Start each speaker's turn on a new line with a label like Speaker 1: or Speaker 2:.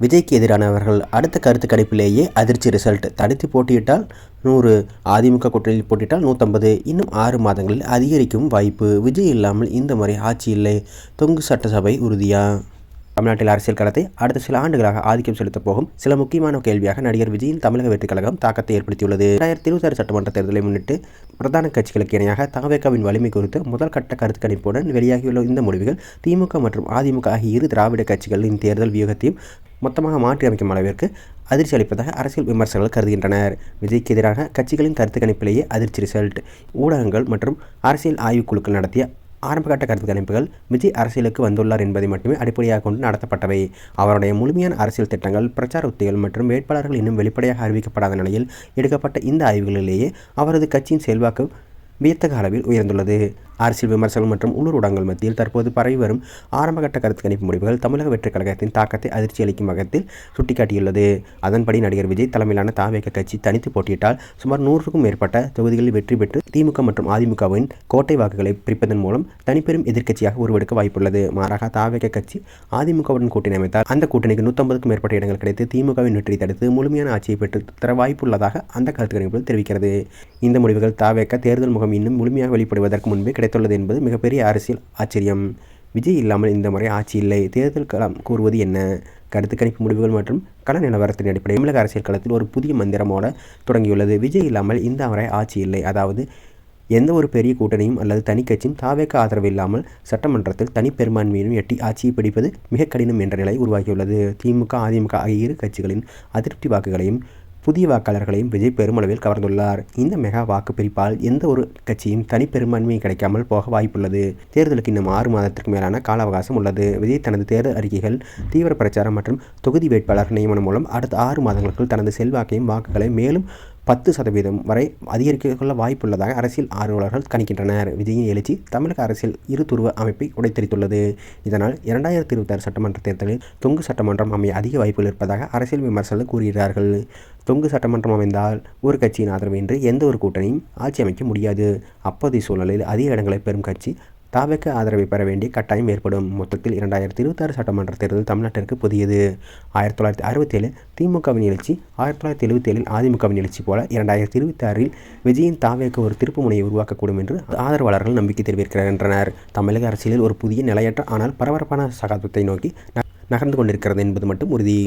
Speaker 1: விஜய்க்கு எதிரானவர்கள் அடுத்த கருத்து கணிப்பிலேயே அதிர்ச்சி ரிசல்ட் தடுத்து போட்டியிட்டால் நூறு அதிமுக கூட்டணியில் போட்டியிட்டால் நூற்றம்பது இன்னும் ஆறு மாதங்களில் அதிகரிக்கும் வாய்ப்பு. விஜய் இல்லாமல் இந்த முறை ஆட்சி இல்லை. தொங்கு சட்டசபை உறுதியா? தமிழ்நாட்டில் அரசியல் களத்தை அடுத்த சில ஆண்டுகளாக ஆதிக்கம் செலுத்தப் போகும் சில முக்கியமான கேள்வியாக நடிகர் விஜயின் தமிழக வெற்றிக் கழகம் தாக்கத்தை ஏற்படுத்தியுள்ளது. இரண்டாயிரத்தி இருபத்தாறு சட்டமன்ற தேர்தலை முன்னிட்டு பிரதான கட்சிகளுக்கு இணையாக தகவேக்காவின் வலிமை குறித்து முதல் கட்ட கருத்து கணிப்புடன் வெளியாகியுள்ள இந்த முடிவுகள் திமுக மற்றும் அதிமுக ஆகிய இரு திராவிட கட்சிகளின் தேர்தல் வியூகத்தையும் மொத்தமாக மாற்றி அமைக்கும் அளவிற்கு அதிர்ச்சி அளிப்பதாக அரசியல் விமர்சகர்கள் கருதுகின்றனர். விஜய்க்கு எதிராக கட்சிகளின் கருத்து கணிப்பிலேயே அதிர்ச்சி ரிசல்ட். ஊடகங்கள் மற்றும் அரசியல் ஆய்வுக்குழுக்கள் நடத்திய ஆரம்பகட்ட கருத்து கணிப்புகள் விஜய் அரசியலுக்கு வந்துள்ளார் என்பதை மட்டுமே அடிப்படையாக கொண்டு நடத்தப்பட்டவை. அவருடைய முழுமையான அரசியல் திட்டங்கள் பிரச்சார உத்திகள் மற்றும் வேட்பாளர்கள் இன்னும் வெளிப்படையாக அறிவிக்கப்படாத நிலையில் எடுக்கப்பட்ட இந்த ஆய்வுகளிலேயே அவரது கட்சியின் செல்வாக்கு வியத்தக அளவில் உயர்ந்துள்ளது. அரசியல் விமர்சனம் மற்றும் உள்ளூர் ஊடகங்கள் மத்தியில் தற்போது பரவி வரும் ஆரம்பகட்ட கருத்து கணிப்பு முடிவுகள் தமிழக வெற்றிக் கழகத்தின் தாக்கத்தை அதிர்ச்சி அளிக்கும் வகையில் சுட்டிக்காட்டியுள்ளது. அதன்படி நடிகர் விஜய் தலைமையிலான தாவேக கட்சி தனித்து போட்டியிட்டால் சுமார் நூறுக்கும் மேற்பட்ட தொகுதிகளில் வெற்றி பெற்று திமுக மற்றும் அதிமுகவின் கோட்டை வாக்குகளை பிரிப்பதன் மூலம் தனிப்பெரும் எதிர்க்கட்சியாக உருவெடுக்க வாய்ப்புள்ளது. மாறாக தாவேக கட்சி அதிமுகவுடன் கூட்டணி அமைத்தால் அந்த கூட்டணிக்கு நூற்றம்பதுக்கும் மேற்பட்ட இடங்கள் கிடைத்து திமுகவின் வெற்றி தடுத்து முழுமையான ஆட்சியை பெற்று தர வாய்ப்புள்ளதாக அந்த கருத்து கணிப்புகள் தெரிவிக்கிறது. இந்த முடிவுகள் தாவேக்க தேர்தல் முகம் இன்னும் முழுமையாக வெளிப்படுவதற்கு முன்பே கிடைத்துள்ளது என்பது மிகப்பெரிய அரசியல் ஆச்சரியம். விஜய் இல்லாமல் இந்த முறை ஆட்சி இல்லை. தேர்தல் களம் கூறுவது என்ன? கருத்து கணிப்பு முடிவுகள் மற்றும் கள நிலவரத்தின் அடிப்படையில் தமிழக அரசியல் களத்தில் ஒரு புதிய மந்திரமோட தொடங்கியுள்ளது. விஜய் இல்லாமல் இந்த முறை ஆட்சி இல்லை. அதாவது எந்த ஒரு பெரிய கூட்டணியும் அல்லது தனிக்கட்சியும் தாவேக்க ஆதரவு இல்லாமல் சட்டமன்றத்தில் தனிப்பெரும்பான்மையிலும் எட்டி ஆட்சியை பிடிப்பது மிக கடினம் என்ற நிலை உருவாகியுள்ளது. திமுக அதிமுக ஆகிய இரு கட்சிகளின் அதிருப்தி வாக்குகளையும் புதிய வாக்காளர்களையும் விஜய் பெருமளவில் கவர்ந்துள்ளார். இந்த மெகா வாக்கு பிரிப்பால் எந்த ஒரு கட்சியும் தனிப்பெரும்பான்மை கிடைக்காமல் போக வாய்ப்புள்ளது. தேர்தலுக்கு இன்னும் ஆறு மாதத்திற்கு மேலான கால அவகாசம் உள்ளது. விஜய் தனது தேர்தல் அறிக்கைகள் தீவிர பிரச்சாரம் மற்றும் தொகுதி வேட்பாளர் நியமனம் மூலம் அடுத்த ஆறு மாதங்களுக்குள் தனது செல்வாக்கையும் வாக்குகளை மேலும் பத்து சதவீதம் வரை அதிகரிக்க வாய்ப்புள்ளதாக அரசியல் ஆர்வலர்கள் கணிக்கின்றனர். விஜயின் எழுச்சி தமிழக அரசியல் இரு துருவ அமைப்பை உடைத்தெரித்துள்ளது இதனால் இரண்டாயிரத்தி இருபத்தாறு சட்டமன்ற தேர்தலில் தொங்கு சட்டமன்றம் அமைய அதிக வாய்ப்புகள் இருப்பதாக அரசியல் விமர்சகர்கள் கூறுகிறார்கள். தொங்கு சட்டமன்றம் அமைந்தால் ஒரு கட்சியின் ஆதரவின்றி எந்த ஒரு கூட்டணியும் ஆட்சி அமைக்க முடியாது. அப்போதைய சூழலில் அதிக இடங்களை பெறும் கட்சி தாவேக்கு ஆதரவை பெற வேண்டிய கட்டாயம் ஏற்படும். மொத்தத்தில் இரண்டாயிரத்தி இருபத்தாறு சட்டமன்ற தேர்தல் தமிழ்நாட்டிற்கு புதியது. ஆயிரத்தி தொள்ளாயிரத்தி அறுபத்தேழு திமுகவின் எழுச்சி ஆயிரத்தி தொள்ளாயிரத்தி எழுபத்தேழில் அதிமுகவின் எழுச்சி போல இரண்டாயிரத்தி இருபத்தாறில் விஜயின் தாவேக்கு ஒரு திருப்பு முனையை உருவாக்கக்கூடும் என்று ஆதரவாளர்கள் நம்பிக்கை தெரிவிக்கின்றனர். தமிழக அரசியலில் ஒரு புதிய நிலையற்ற ஆனால் பரபரப்பான சகாப்தத்தை நோக்கி நகர்ந்து கொண்டிருக்கிறது என்பது மட்டும் உறுதி.